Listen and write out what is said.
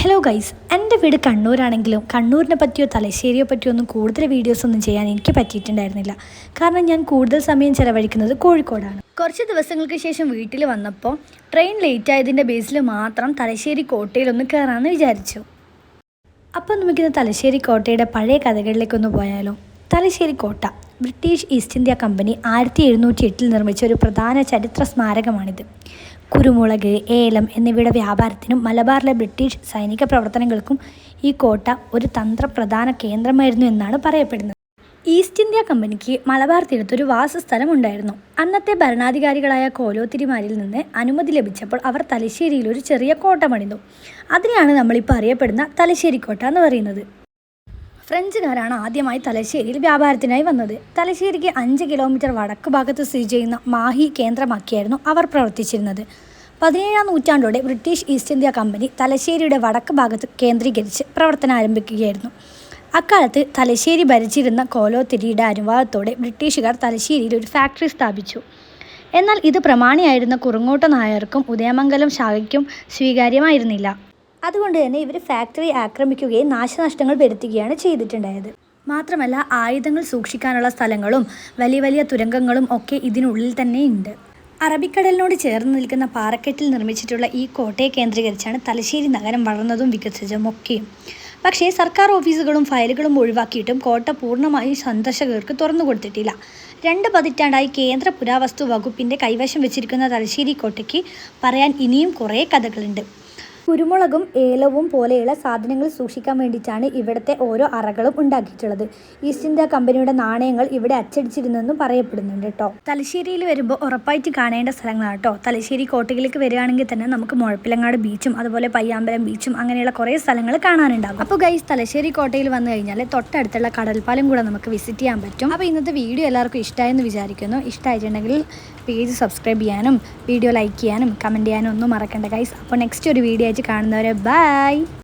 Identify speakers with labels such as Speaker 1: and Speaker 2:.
Speaker 1: Hello guys എന്റെ വീട് കണ്ണൂരാണെങ്കിലും കണ്ണൂരിനെ പറ്റിയോ തലശ്ശേരിയെ പറ്റിയോ ഒന്നും കൂടുതൽ വീഡിയോസ് ഒന്നും ചെയ്യാൻ എനിക്ക് പറ്റിയിട്ടുണ്ടായിരുന്നില്ല. കാരണം ഞാൻ കൂടുതൽ സമയം ചെലവഴിക്കുന്നത് കോഴിക്കോടാണ്. കുറച്ച് ദിവസങ്ങൾക്ക് ശേഷം വീട്ടിൽ വന്നപ്പോൾ ട്രെയിൻ ലേറ്റ് ആയതിന്റെ ബേസിൽ മാത്രം തലശ്ശേരി കോട്ടയിലൊന്ന് കയറാമെന്ന് വിചാരിച്ചു. അപ്പോൾ നമുക്കിന്ന് തലശ്ശേരി കോട്ടയുടെ പഴയ കഥകളിലേക്കൊന്ന് പോയാലോ? തലശ്ശേരി കോട്ട ബ്രിട്ടീഷ് ഈസ്റ്റ് ഇന്ത്യ കമ്പനി ആയിരത്തി എഴുന്നൂറ്റി എട്ടിൽ നിർമ്മിച്ച ഒരു പ്രധാന ചരിത്ര സ്മാരകമാണിത്. കുരുമുളക് ഏലം എന്നിവയുടെ വ്യാപാരത്തിനും മലബാറിലെ ബ്രിട്ടീഷ് സൈനിക പ്രവർത്തനങ്ങൾക്കും ഈ കോട്ട ഒരു തന്ത്രപ്രധാന കേന്ദ്രമായിരുന്നു എന്നാണ് പറയപ്പെടുന്നത്. ഈസ്റ്റ് ഇന്ത്യ കമ്പനിക്ക് മലബാർ തീരത്ത് ഒരു വാസസ്ഥലം ഉണ്ടായിരുന്നു അന്നത്തെ ഭരണാധികാരികളായ കോലോത്തിരിമാരിൽ നിന്ന് അനുമതി ലഭിച്ചപ്പോൾ അവർ തലശ്ശേരിയിൽ ഒരു ചെറിയ കോട്ട പണിതു. അതിനെയാണ് നമ്മളിപ്പോൾ അറിയപ്പെടുന്ന തലശ്ശേരി കോട്ട എന്ന് പറയുന്നത്. ഫ്രഞ്ചുകാരാണ് ആദ്യമായി തലശ്ശേരിയിൽ വ്യാപാരത്തിനായി വന്നത്. തലശ്ശേരിക്ക് അഞ്ച് കിലോമീറ്റർ വടക്ക് ഭാഗത്ത് സ്ഥിതി ചെയ്യുന്ന മാഹി കേന്ദ്രമാക്കിയായിരുന്നു അവർ പ്രവർത്തിച്ചിരുന്നത്. പതിനേഴാം നൂറ്റാണ്ടോടെ ബ്രിട്ടീഷ് ഈസ്റ്റ് ഇന്ത്യ കമ്പനി തലശ്ശേരിയുടെ വടക്ക് ഭാഗത്ത് കേന്ദ്രീകരിച്ച് പ്രവർത്തനം ആരംഭിക്കുകയായിരുന്നു. അക്കാലത്ത് തലശ്ശേരി ഭരിച്ചിരുന്ന കോലോത്തിരിയുടെ അനുവാദത്തോടെ ബ്രിട്ടീഷുകാർ തലശ്ശേരിയിൽ ഒരു ഫാക്ടറി സ്ഥാപിച്ചു. എന്നാൽ ഇത് പ്രമാണിയായിരുന്ന കുറുങ്ങോട്ട നായർക്കും ഉദയമംഗലം ശാഖയ്ക്കും സ്വീകാര്യമായിരുന്നില്ല. അതുകൊണ്ട് തന്നെ ഇവർ ഫാക്ടറി ആക്രമിക്കുകയും നാശനഷ്ടങ്ങൾ വരുത്തുകയാണ് ചെയ്തിട്ടുണ്ടായത്. മാത്രമല്ല ആയുധങ്ങൾ സൂക്ഷിക്കാനുള്ള സ്ഥലങ്ങളും വലിയ വലിയ തുരങ്കങ്ങളും ഒക്കെ ഇതിനുള്ളിൽ തന്നെ ഉണ്ട്. അറബിക്കടലിനോട് ചേർന്ന് നിൽക്കുന്ന പാറക്കെട്ടിൽ നിർമ്മിച്ചിട്ടുള്ള ഈ കോട്ടയെ കേന്ദ്രീകരിച്ചാണ് തലശ്ശേരി നഗരം വളർന്നതും വികസിച്ചതും ഒക്കെയും പക്ഷേ സർക്കാർ ഓഫീസുകളും ഫയലുകളും ഒഴിവാക്കിയിട്ടും കോട്ട പൂർണമായും സന്ദർശകർക്ക് തുറന്നു കൊടുത്തിട്ടില്ല. രണ്ട് പതിറ്റാണ്ടായി കേന്ദ്ര പുരാവസ്തു വകുപ്പിന്റെ കൈവശം വെച്ചിരിക്കുന്ന തലശ്ശേരി കോട്ടയ്ക്ക് പറയാൻ ഇനിയും കുറേ കഥകളുണ്ട്. കുരുമുളകും ഏലവും പോലെയുള്ള സാധനങ്ങൾ സൂക്ഷിക്കാൻ വേണ്ടിയിട്ടാണ് ഇവിടുത്തെ ഓരോ അറകളും ഉണ്ടാക്കിയിട്ടുള്ളത്. ഈസ്റ്റ് ഇന്ത്യ കമ്പനിയുടെ നാണയങ്ങൾ ഇവിടെ അച്ചടിച്ചിരുന്നെന്നും പറയപ്പെടുന്നുണ്ട് കേട്ടോ. തലശ്ശേരിയിൽ വരുമ്പോൾ ഉറപ്പായിട്ട് കാണേണ്ട സ്ഥലങ്ങളാണ് കേട്ടോ. തലശ്ശേരി കോട്ടയിലേക്ക് വരികയാണെങ്കിൽ തന്നെ നമുക്ക് മുഴപ്പിലങ്ങാട് ബീച്ചും അതുപോലെ പയ്യാമ്പലം ബീച്ചും അങ്ങനെയുള്ള കുറേ സ്ഥലങ്ങൾ കാണാനുണ്ടാകും. അപ്പോൾ ഗൈസ് തലശ്ശേരി കോട്ടയിൽ വന്നു കഴിഞ്ഞാൽ തൊട്ടടുത്തുള്ള കടൽപ്പാലം കൂടെ നമുക്ക് വിസിറ്റ് ചെയ്യാൻ പറ്റും. അപ്പോൾ ഇന്നത്തെ വീഡിയോ എല്ലാവർക്കും ഇഷ്ടമായെന്ന് വിചാരിക്കുന്നു. ഇഷ്ടമായിട്ടുണ്ടെങ്കിൽ പേജ് സബ്സ്ക്രൈബ് ചെയ്യാനും വീഡിയോ ലൈക്ക് ചെയ്യാനും കമന്റ് ചെയ്യാനും ഒന്നും മറക്കണ്ട ഗൈസ് അപ്പോൾ നെക്സ്റ്റ് ഒരു വീഡിയോ കാണുന്നവരെ ബൈ